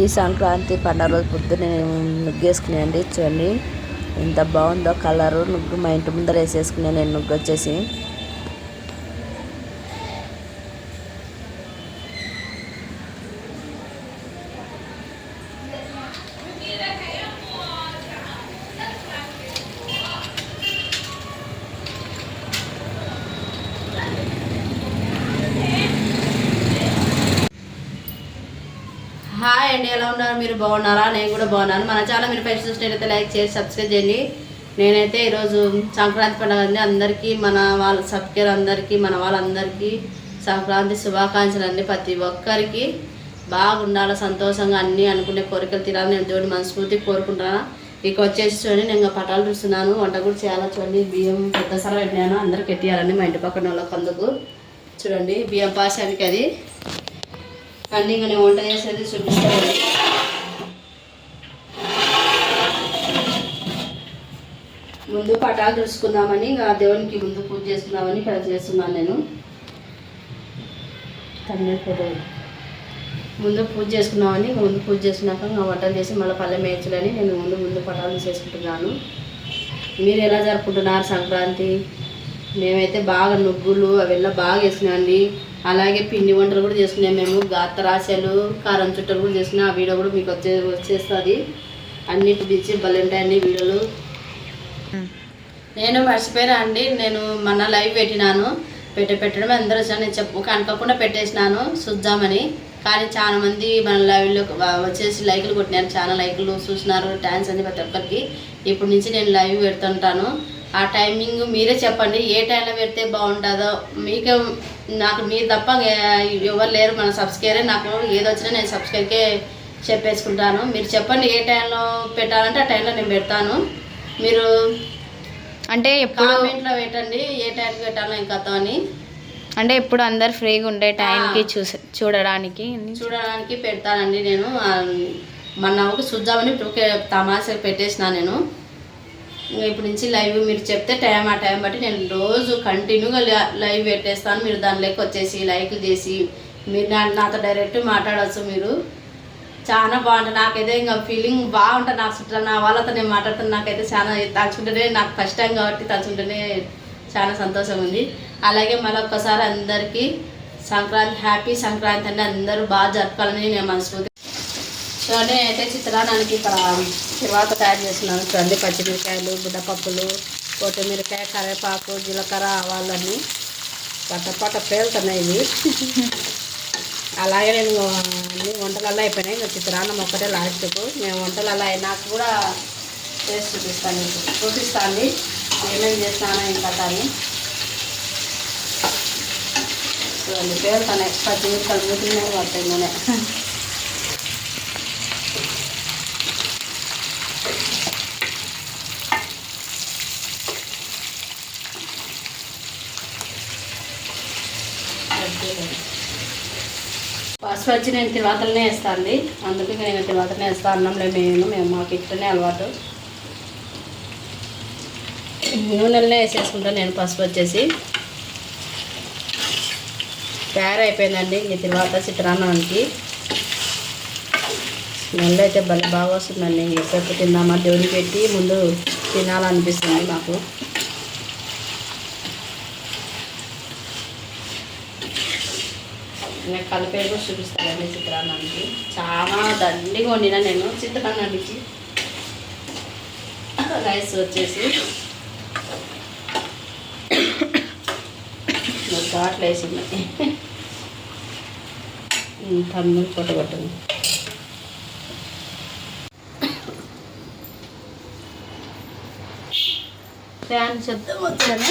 ఈ సంక్రాంతి పండుగ రోజు పొద్దున్నే నేను ముగ్గేసుకున్నానండి చూడండి. ఎంత బాగుందో కలరు నుగ్గు మా ఇంటి ముందర వేసేసుకున్నాను నేను నుగ్గు వచ్చేసి బాగున్నారా? నేను కూడా బాగున్నాను. మన ఛానల్ మీరు ఫస్ట్ చూసినట్లయితే లైక్ చేసి సబ్స్క్రైబ్ చేయండి. నేనైతే ఈరోజు సంక్రాంతి పండుగ అండి. అందరికీ మన వాళ్ళ సబ్స్క్రైబర్ అందరికీ మన వాళ్ళందరికీ సంక్రాంతి శుభాకాంక్షలు అండి ప్రతి ఒక్కరికి. బాగుండాలి సంతోషంగా అన్నీ అనుకునే కోరికలు తీరాలని నేను దేవుడి మనస్ఫూర్తి కోరుకుంటున్నాను ఇక వచ్చేసి చూడండి నేను ఇంకా పటాలు చూస్తున్నాను. వంట కూడా చేయాలి చూడండి. బియ్యం పెద్ద సర పెట్టినాను. అందరికి ఎట్టియాలండి మా ఇంటి పక్కన వాళ్ళకి అందుకు చూడండి బియ్యం పాశానికి అది. అన్నీ ఇంకా నేను వంట చేసేది చూపిస్తాను. ముందు పటాలు ఇచ్చుకుందామని ఆ దేవునికి ముందు పూజ చేసుకుందామని చేస్తున్నాను నేను. ముందు పూజ చేసుకున్నామని ముందు పూజ చేసుకున్నాక ఇంకా వంటలు చేసి మళ్ళీ పల్లె మేయచ్చులని నేను ముందు ముందు పటాలు చేసుకుంటున్నాను మీరు ఎలా జరుపుకుంటున్నారు సంక్రాంతి? మేమైతే బాగా నుగ్గులు అవెల్లా బాగా వేసినాండి అలాగే పిండి వంటలు కూడా చేసుకున్నాం మేము గాత్రాసలు కారం చుట్టలు కూడా చేసుకున్నాం ఆ వీడియో కూడా మీకు వచ్చే వచ్చేస్తుంది. అన్నిటి నుంచి బలెంటాయి అన్ని వీడియోలు. నేను మర్చిపోయినా అండి. నేను మొన్న లైవ్ పెట్టినాను. పెట్ట పెట్టడం అందరూ వచ్చారు. నేను చెప్పు కనుకోకుండా పెట్టేసినాను. చూద్దామని. కానీ చాలా మంది మన లైవ్లో వచ్చేసి లైకులు కొట్టినారు. చాలా లైకులు చూసినారు. డ్యాన్స్ అని ప్రతి ఒక్కరికి. ఇప్పుడు నుంచి నేను లైవ్ పెడుతుంటాను. ఆ టైమింగ్ మీరే చెప్పండి. ఏ టైంలో పెడితే బాగుంటుందో. మీకే నాకు మీరు తప్ప ఎవరు లేరు. మన సబ్స్క్రైబరే నాకు ఏది వచ్చినా నేను సబ్స్క్రైబ్కే చెప్పేసుకుంటాను. మీరు చెప్పండి ఏ టైంలో పెట్టాలంటే ఆ టైంలో నేను పెడతాను. మీరు అంటే ఎప్పుడు కామెంట్లో పెట్టండి ఏ టైంకి పెట్టాలో ఇంకా అని. అంటే ఎప్పుడు అందరు ఫ్రీగా ఉండే టైంకి. చూస చూడడానికి. చూడడానికి పెడతానండి నేను. ఆ, మొన్న ఒక చూద్దామని తమాషా పెట్టేసిన నేను. ఇప్పుడు నుంచి లైవ్ మీరు చెప్తే టైం ఆ టైం బట్టి నేను రోజు కంటిన్యూగా లైవ్ పెట్టేస్తాను. మీరు దానిలోకి వచ్చేసి లైక్లు చేసి మీరు నా- నాతో డైరెక్ట్ మాట్లాడవచ్చు మీరు. చాలా బాగుంటుంది నాకైతే ఇంకా ఫీలింగ్ బాగుంటుంది. నాకు చుట్టూ నా వాళ్ళతో నేను మాట్లాడుతున్నా నాకైతే చాలా తలుచుకుంటేనే నాకు ఫస్ట్ టైం కాబట్టి తలుచుకుంటేనే చాలా సంతోషం ఉంది. అలాగే మళ్ళీ ఒక్కసారి అందరికీ సంక్రాంతి హ్యాపీ సంక్రాంతి అంటే అందరూ బాగా జరపాలని నేను మనస్ఫూర్తి చూడండి అయితే చిత్రాన్నానికి ఇక్కడ తర్వాత తయారు చేస్తున్నాను. చూడండి పచ్చిమిరకాయలు బుడ్డపప్పులు కొత్తిమీరకాయ కరివేపాకు జీలకర్ర ఆవాలన్నీ పట్ట పట్ట పేలుతున్నాయి ఇవి. అలాగే నేను అన్ని వంటలల్లో అయిపోయినాయి. ఇంకా చిత్రాన్నం ఒక్కటే లాస్ట్కు మేము వంటలల్లో అయినాక కూడా చేసి చూపిస్తాను చూపిస్తాను ఏమేమి చేస్తానో ఇంకా కానీ చూడండి పేలుతున్నాయి పచ్చిమిరకాయలు మూతినే పడతాయి నూనె. ఫస్ట్ వచ్చి నేను తిరువాతలనే వేస్తాను అందుకే నేను తిరువాతనే వేస్తాను అన్నంలో మేము మేము మాకు ఇట్లనే అలవాటు. నూనెలనే వేసేసుకుంటాను నేను పసుపు వచ్చేసి. తయారైపోయిందండి ఈ తర్వాత చిత్రాన్నానికి. నెల అయితే భలే బాగా వస్తుందండి. ఎప్పుడు తిందామా? దేవుని పెట్టి ముందు తినాలనిపిస్తుంది మాకు. నేను కలిపేది కూడా చూపిస్తానండి చిత్రాన్నానికి చాలా దండిగా వండిన నేను చిత్రాన్నానికి రైస్ వచ్చేసి ఘాట్లు వేసింది. తమ్ముడు కొట్టగొట్టింది ఫ్యాన్ శబ్దం వచ్చాను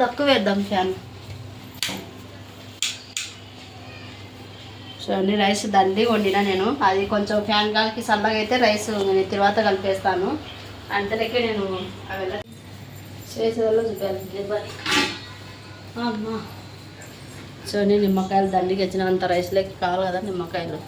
తక్కువ వేద్దాం ఫ్యాన్. చూడండి రైస్ దండి వండిన నేను. అది కొంచెం ఫ్యాన్ గాలికి చల్లగా అయితే రైస్ నేను తర్వాత కలిపేస్తాను. అంతలోకే నేను అవి చేసేవాళ్ళు చూపాలి అమ్మా. చూడండి నిమ్మకాయలు దండికి వచ్చిన అంత రైస్లోకి కావాలి కదా నిమ్మకాయలు.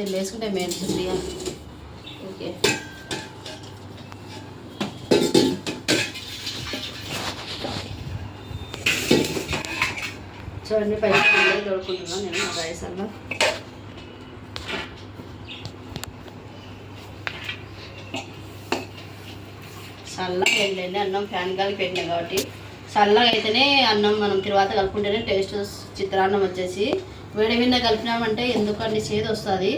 రైస్ వేసుకుంటే మేము ఫ్రీగా ఓకే. చూడండి పైన తోడుకుంటున్నాను నేను ఆ రైస్ అలా చల్లగా వెళ్ళండి అన్నం ఫ్యాన్ గాలి పెట్టినాం కాబట్టి చల్లగా అయితేనే అన్నం మనం తర్వాత కలుపుకుంటేనే టేస్ట్ చిత్రాన్నం వచ్చేసి వేడి విన్న కలిపినామంటే ఎందుకండి చేదు వస్తుంది?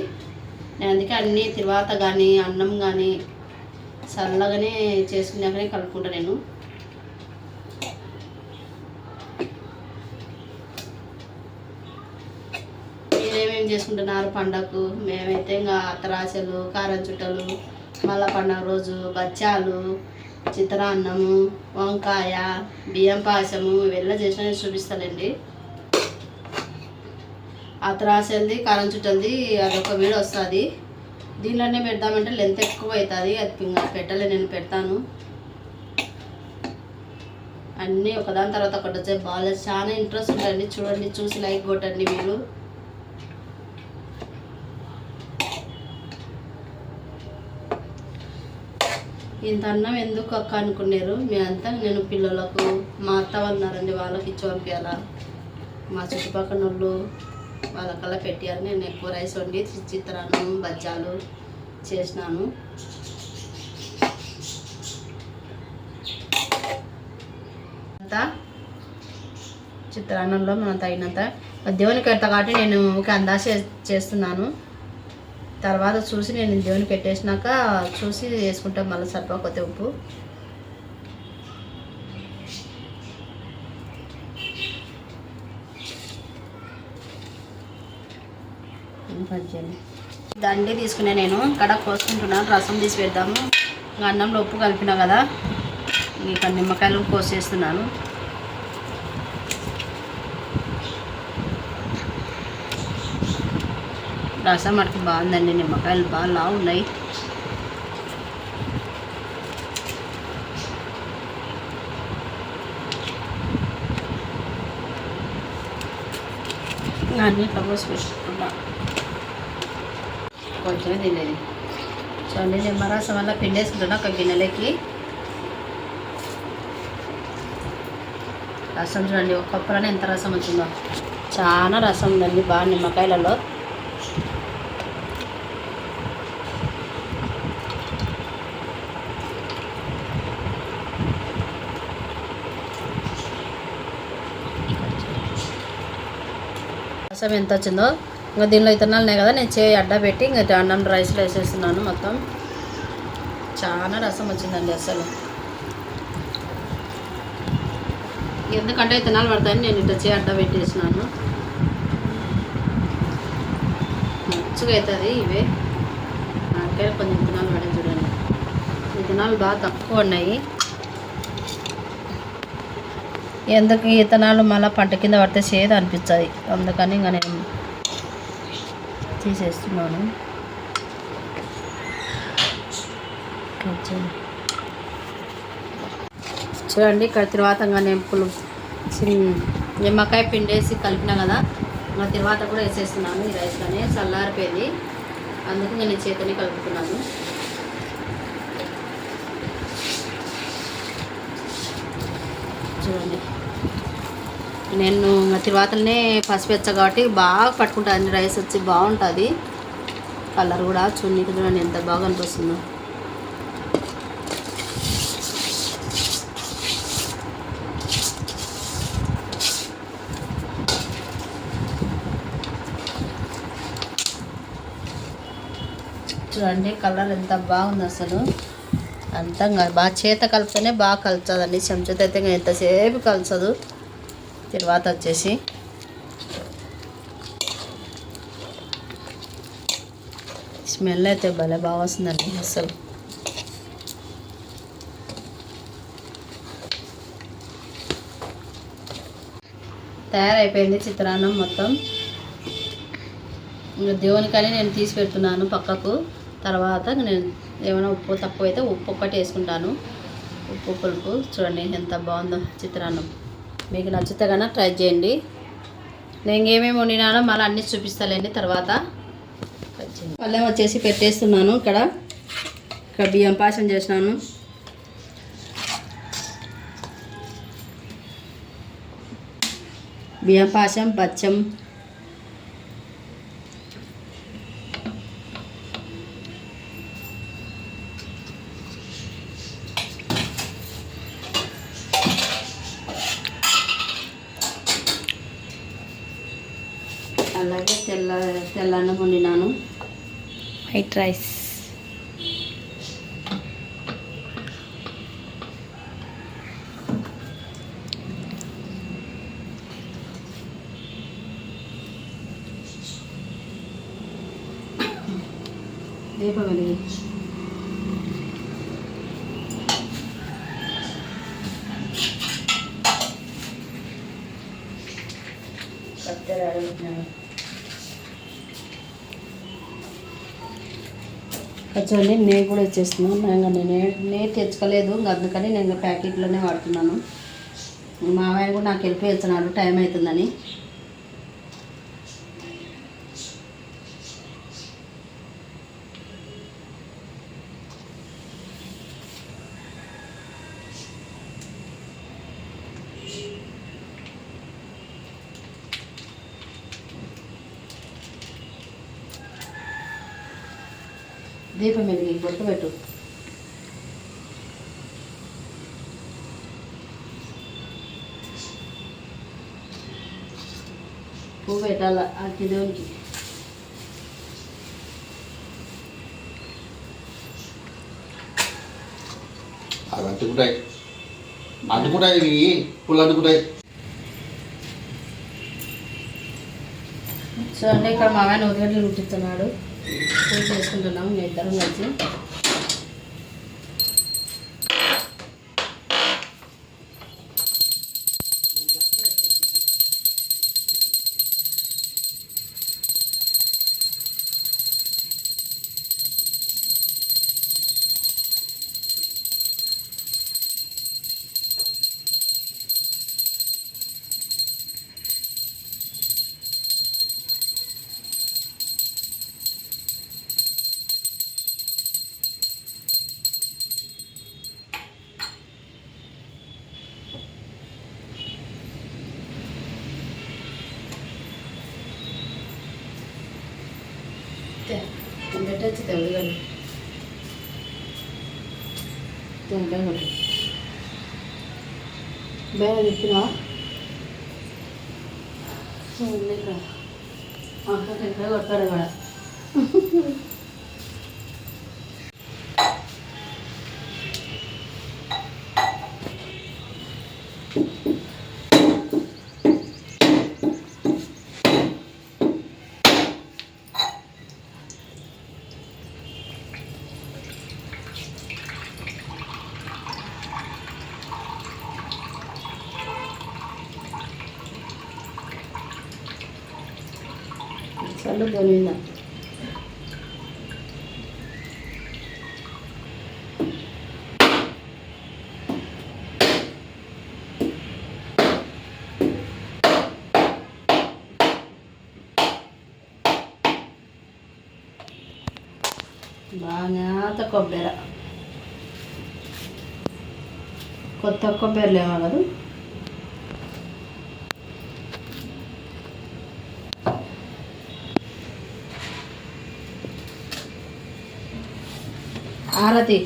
నేను అందుకే అన్ని తర్వాత కానీ అన్నం కానీ చల్లగానే చేసుకున్నాకనే కలుపుకుంటా నేను. మీరేమేమి చేసుకుంటున్నారు పండగకు? మేమైతే ఇంకా అత్తరాశలు కారం చుట్టలు మళ్ళా పండగ రోజు బచ్చాలు చిత్రాన్నము వంకాయ బియ్యం పాయసము ఇవెల్లా చేసిన చూపిస్తానండి. ఆ త్రాసేది కారం చుట్టంది అదొక వీడియో వస్తుంది. దీనిలోనే పెడదామంటే లెంత్ ఎక్కువ అవుతుంది అది ఇంకా పెట్టలే నేను పెడతాను. అన్నీ ఒకదాని తర్వాత ఒకటి వచ్చాయి బాగా చాలా ఇంట్రెస్ట్ ఉండండి చూడండి చూసి లైక్ కొట్టండి మీరు. ఇంత అన్నం ఎందుకు అక్క అనుకున్నారు? మేమంతా నేను పిల్లలకు మా అత్త వాళ్ళు ఉన్నారండి వాళ్ళకి ఇచ్చి పంపించాలా? మా చుట్టుపక్కల వాళ్ళు వాళ్ళకల్లా పెట్టారు నేను ఎక్కువ రైస్ వండి చిత్రాన్నం బజ్జాలు చేసినాను. అంతా చిత్రాన్నంలో మనం తగినంత దేవునికి పెడతా కాబట్టి నేను ఒక అందాజ చేస్తున్నాను. తర్వాత చూసి నేను దేవునికి పెట్టేసినాక చూసి వేసుకుంటాం మళ్ళీ సరిపోకపోతే ఉప్పు. దండి తీసుకునే నేను. కడ కోసుకుంటున్నాను రసం తీసి పెడదాము అన్నంలో ఉప్పు కలిపినా కదా. ఇక్కడ నిమ్మకాయలు కోసేస్తున్నాను. రసం మనకి బాగుందండి. నిమ్మకాయలు బాగా లావు ఉన్నాయి అన్నీ ఇట్లా పోసి కొంచెమే తినేది. చూడండి నిమ్మరసం వల్ల పిండేసుకుంటున్నా ఒక గిన్నెలకి. రసం చూడండి ఒక కప్పులోనే ఎంత రసం వచ్చిందో. చాలా రసం ఉందండి బాగా నిమ్మకాయలలో. రసం ఎంత వచ్చిందో ఇంకా దీనిలో ఇతనాలు ఉన్నాయి కదా నేను చేయి అడ్డ పెట్టి ఇంకా అన్నం రైస్లో వేసేస్తున్నాను మొత్తం. చాలా రసం వచ్చిందండి అసలు. ఎందుకంటే ఇతనాలు పడతాయని నేను ఇట్లా చేయి అడ్డ పెట్టేసినాను. మంచిగా అవుతుంది ఇవే. నాకే కొంచెం ఇతనాలు పడే చూడండి. ఇతనాలు బాగా తక్కువ ఉన్నాయి. ఎందుకు ఇతనాలు మళ్ళీ పంట కింద పడితే చేదు అనిపించదు అందుకని ఇంకా నేను తీసేస్తున్నాను. చూడండి ఇక్కడ తర్వాత నేను పులు చిన్- నిమ్మకాయ పిండేసి కలిపినా కదా ఇంకా తర్వాత కూడా వేసేస్తున్నాను. ఈ రైస్లోనే చల్లారిపోయింది. అందుకు నేను చేతిని కలుపుతున్నాను. చూడండి. నేను తిరువాతలనే పసిపెచ్చ కాబట్టి బాగా పట్టుకుంటుంది రైస్ వచ్చి బాగుంటుంది. కలర్ కూడా చున్నీ చూడండి ఎంత బాగా అనిపిస్తుందో. చూడండి కలర్ ఎంత బాగుంది అసలు. అంతా బాగా చేత కలిపితేనే బాగా కలుపుతుందండి చెంచతో అయితే ఎంతసేపు కలుసదు తర్వాత వచ్చేసి స్మెల్ అయితే భలే బాగా వస్తుందండి అసలు. తయారైపోయింది చిత్రాన్నం మొత్తం. ఇంకా దేవునికని నేను తీసి పెడుతున్నాను పక్కకు. తర్వాత నేను ఏమైనా ఉప్పు తక్కువ అయితే ఉప్పు ఒక్కటి వేసుకుంటాను. ఉప్పు పులుపు. చూడండి ఎంత బాగుందో చిత్రాన్నం. మీకు నచ్చితే కన్నా ట్రై చేయండి. నేను ఏమేమి వండినానో మళ్ళీ అన్నీ చూపిస్తాలేండి తర్వాత. పళ్ళెం వచ్చేసి పెట్టేస్తున్నాను ఇక్కడ. ఇక్కడ బియ్యం పాయసం చేసినాను. బియ్యం పాయసం బచ్చం అలాగే తెల్ల తెల్లన్నం వండినాను. White rice. దీపం వెలిగి చూడండి నెయ్యి కూడా వచ్చేస్తున్నాను. ఇంకా నేను నెయ్యి తెచ్చుకోలేదు అందుకని నేను ప్యాకెట్లోనే వాడుతున్నాను. మా ఆయన కూడా నాకు వెళ్ళి వెళ్తున్నాడు టైం అవుతుందని. దీపం వెలిగి పెట్టు. పువ్వు పెట్టాల ఆ దేవునికి అవి అంటుకుంటాయి అంటుకుంటాయి ఇవి. పుల్లు అంటుకుంటాయి సో అంటే ఇక్కడ మామయ్య ఉదయం రుట్టిస్తున్నాడు పూజ చేసుకుంటున్నాం మేము ఇద్దరం కలిసి. తెలుగుగా బేర చెప్పినా అక్కడ కొట్టాడు కూడా చల్లు పోయిందా బాగా కొబ్బరి కొత్త కొబ్బరి లేవా హారతి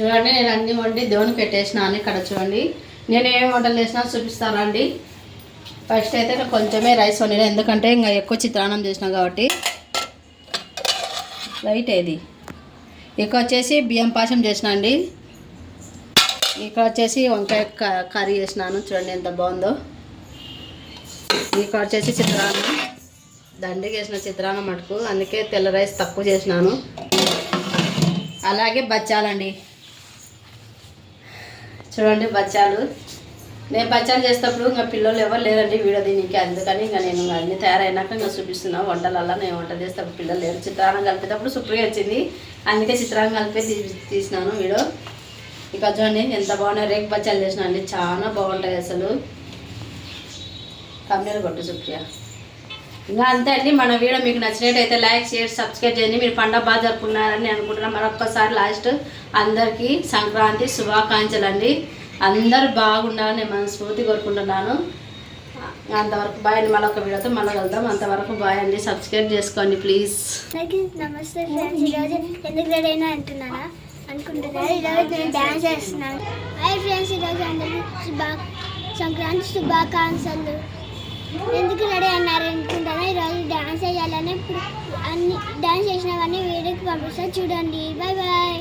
చూడండి నేను అన్ని వండి దేవుని పెట్టేసినాను ఇక్కడ చూడండి. నేను ఏం వంటలు చేసినా చూపిస్తానండి. ఫస్ట్ అయితే నేను కొంచెమే రైస్ వండిన ఎందుకంటే ఇంకా ఎక్కువ చిత్రాన్నం చేసినా కాబట్టి. లైట్ ఏది? ఇక్కడ వచ్చేసి బియ్యం పాశం చేసిన అండి. ఇక్కడ వచ్చేసి వంకాయ క- కర్రీ చేసినాను చూడండి ఎంత బాగుందో. ఇక్కడ వచ్చేసి చిత్రాన్నం. దండి వేసిన చిత్రాన్నం మటుకు అందుకే తెల్ల రైస్ తక్కువ చేసినాను. అలాగే బచ్చాలండి. చూడండి బచ్చాలు. నేను బచ్చాలు చేసేటప్పుడు ఇంకా పిల్లలు ఎవరు లేరండి వీడియో దీనికి. అందుకని ఇంకా నేను అన్ని తయారైనాక ఇంకా చూపిస్తున్నా. వంటలల్లా నేను వంట చేసేటప్పుడు పిల్లలు లేరు. చిత్రాన్నం కలిపేటప్పుడు సుప్రియ వచ్చింది. అందుకే చిత్రాన్నం కలిపి తీసినాను వీడియో. ఇక చూడండి ఎంత బాగున్నాయి. రేగు బచ్చాలు చేసినా అండి. చాలా బాగుంటాయి అసలు. కమ్మీలు కొట్టు సుప్రియ ఇంకా అంతే అండి మన వీడియో మీకు నచ్చినట్టయితే లైక్ షేర్ సబ్స్క్రైబ్ చేయండి. మీరు పండగ బాగా జరుపుకున్నారని అనుకుంటున్నాను మరొక్కసారి లాస్ట్ అందరికీ సంక్రాంతి శుభాకాంక్షలు అండి. అందరూ బాగుండాలని నేను మనస్ఫూర్తి కోరుకుంటున్నాను. అంతవరకు బాయ్ అండి మళ్ళీ ఒక వీడియోతో మళ్ళీ వెళ్దాం అంతవరకు బాయ్ అండి సబ్స్క్రైబ్ చేసుకోండి ప్లీజ్. నమస్తే ఫ్రెండ్స్. ఈరోజు ఎందుకు రెడీ అయినా అంటున్నానా ఈరోజు నేను డ్యాన్స్ చేస్తున్నాను. ఫ్రెండ్స్ ఈరోజు అందరికీ శుభా సంక్రాంతి శుభాకాంక్షలు. ఎందుకు రెడీ అన్నారు అనుకుంటారా ఈరోజు డ్యాన్స్ చేయాలని ఇప్పుడు అన్ని డ్యాన్స్ చేసినవన్నీ వీడియోకి పంపిస్తారు చూడండి. Bye bye